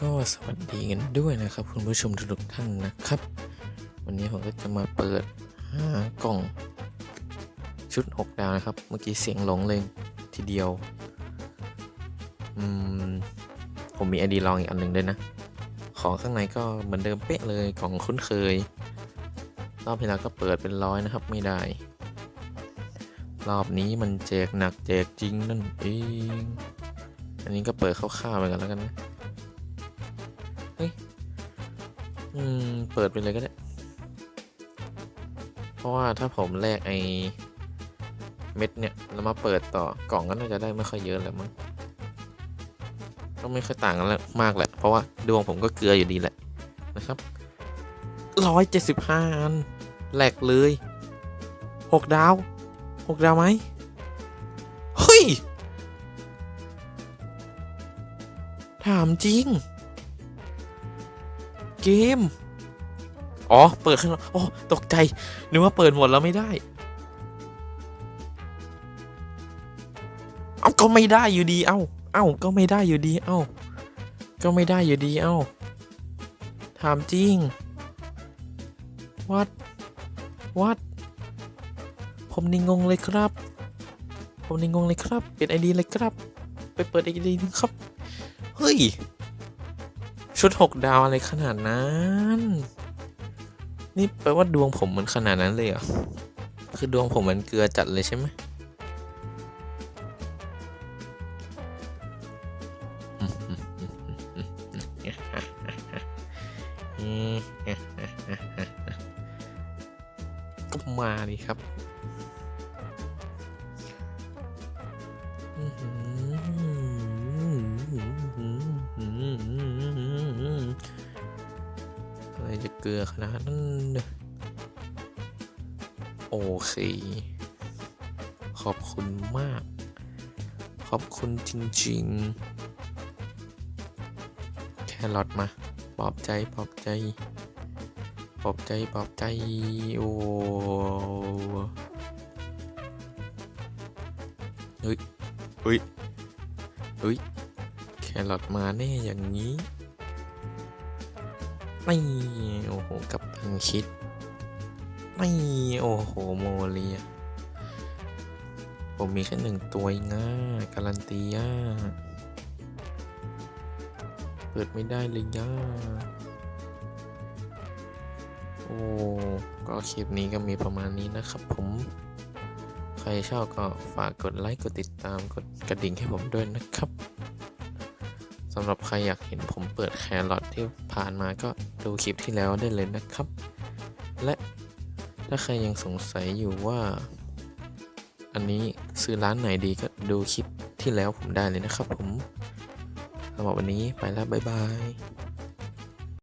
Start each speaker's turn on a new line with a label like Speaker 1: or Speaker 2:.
Speaker 1: ก็สวัสดีกันด้วยนะครับ คุณผู้ชมทุกท่านนะครับ วันนี้ผมก็จะมาเปิดหากล่องชุด 6 ดาวนะครับ เมื่อกี้เสียงหลงเลยทีเดียวอืมผมมีไอดีลองอีกอันหนึ่งด้วยนะ ของข้างในก็เหมือนเดิมเป๊ะเลยของคุ้นเคย รอบที่แล้วก็เปิดเป็นร้อยนะครับ ไม่ได้ รอบนี้มันแจกหนักแจกจริงนั่นเอง อันนี้ก็เปิดคร่าวๆไปกันแล้วกันนะ เฮ้ย อืม เปิดไปเลยก็ได้ เพราะว่าถ้าผมแลกไอเม็ดเนี่ยแล้วมาเปิดต่อกล่องก็น่าจะได้ไม่ค่อยเยอะแหละมั้ง ก็ไม่ค่อยต่างกันแล้วมากแหละ เพราะว่าดวงผมก็เกลืออยู่ดีแหละนะครับร้อยเจ็ดสิบห้าอันแหลกเลยหกดาว หกดาวไหมเฮ้ย ถามจริง เกม อ๋อ เปิดขึ้นอกอ๋อตกใจ นึกว่าเปิดหมดแล้วไม่ได้ เอาก็ไม่ได้อยู่ดี เอ้าเอ้าก็ไม่ได้อยู่ดี เอ้าก็ไม่ได้อยู่ดี เอ้าถามจริงวัดวัด ผมนี่งงเลยครับ ผมนี่งงเลยครับ เปลี่ยนไอดีเลยครับ ไปเปิดไอดีนึงครับ เฮ้ย ชุดหกดาวอะไรขนาดนั้น นี่แปลว่าดวงผมมันขนาดนั้นเลยเหรอ คือดวงผมมันเกลือจัดเลยใช่ไหมก็มาดิครับ อะไรจะเกลือขนาดนั้นโอเค ขอบคุณมาก ขอบคุณจริง ๆ แครอทมาปลอบใจปลอบใจปลอบใจปลอบใจ โอ้เฮ้ย ฮ้ยเฮ้ย แครอทมาแน่อย่างนี้ ไม่ โอ้โห กับพันคิด ไม่ โอ้โห โมเลีย ผมมีแค่หนึ่งตัวงนะการันตีอะเปิดไม่ได้เลยย่าโอ้ ก็คลิปนี้ก็มีประมาณนี้นะครับผม รชอบก็ฝากกดไลค์ กดติดตาม กดกระดิ่งให้ผมด้วยนะครับสำหรับใครอยากเห็นผมเปิดแครอทที่ผ่านมาก็ดูคลิปที่แล้วได้เลยนะครับ และถ้าใครยังสงสัยอยู่ว่า อันนี้ซื้อร้านไหนดีก็ดูคลิปที่แล้วผมได้เลยนะครับผมสำหรับวันนี้ไปแล้วบ๊ายบาย